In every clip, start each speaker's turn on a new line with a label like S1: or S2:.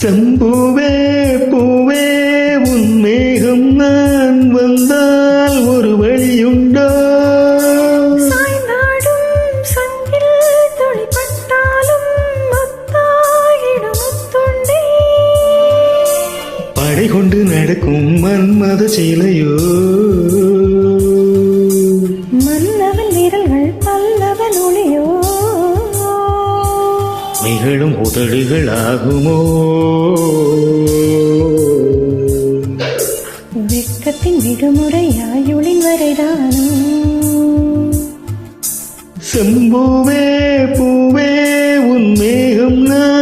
S1: செம்பூவே பூவே உன் மேகம் நான் வந்தால் ஒரு வழியுண்டோ. படை கொண்டு நடக்கும் மன்மத சிலையோ நிகழும் உதடுகளாகுமோ?
S2: வெட்கத்தின் விடுமுறையாயுளின் வரைதானோ?
S1: செம்பூவே பூவே உன் மேகம் நான்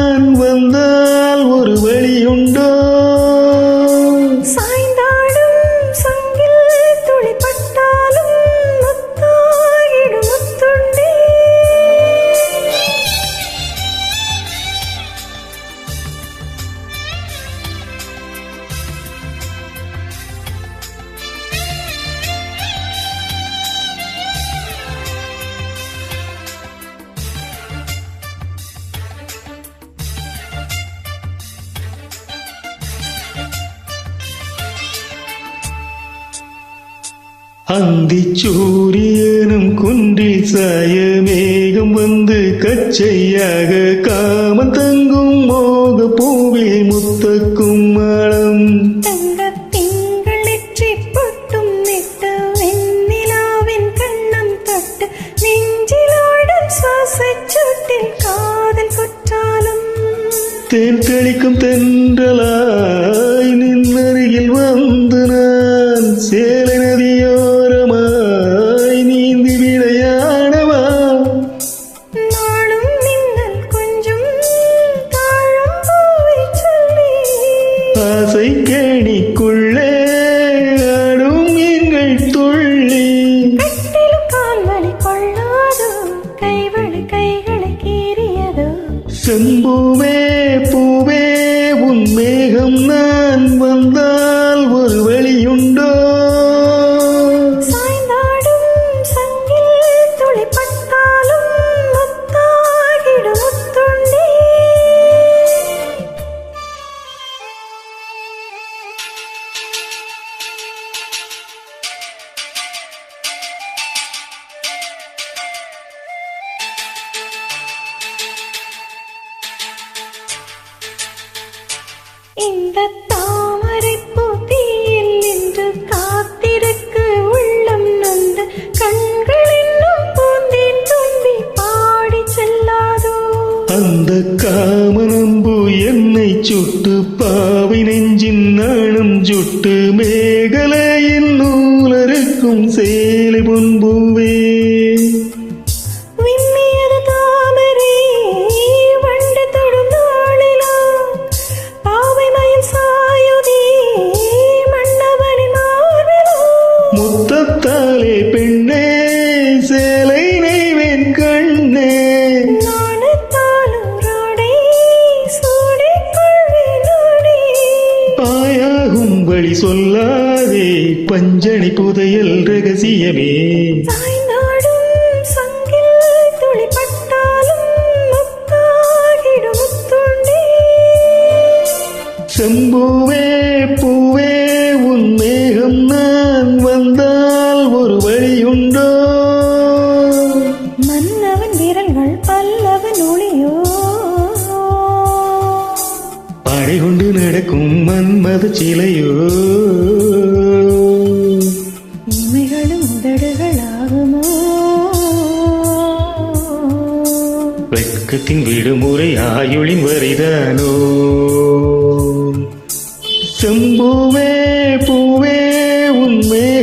S1: அந்தி சூரியனும் குன்றில் சாய மேகம் வந்து கச்சையாக காமன் தங்கும் மோக பூவில் முத்தக்கும் மலம்.
S2: தங்கத் திங்கள் நெற்றிப்
S1: செம்பூவே
S2: இந்த தாமரை பூத்தியில் நின்று காத்திருக்கு உள்ளம் நொந்து கண்கள் இன்னும் பூந்தேன் தும்பி பாடி செல்லாதோ?
S1: அந்த காமனம்பு என்னை சுட்டு பாவை நெஞ்சின் நாணம் சுட்டு மேகலையின் நூலருக்கும் சேலை பொன்பூவே முத்தத்தாலே பெண்ணே சேலை நெய்வேன் கண்ணே. பாயாகும் வழி சொல்லாதே பஞ்சணி புதையல் ரகசியமே. செம்பூவே படை கொண்டு நடக்கும் மன்மத சிலையோ?
S2: இமைகளும் உதடுகளாகுமோ
S1: வெட்கத்தின் விடுமுறை ஆயுளின் வரைதானோ? செம்பூவே பூவே மேகம்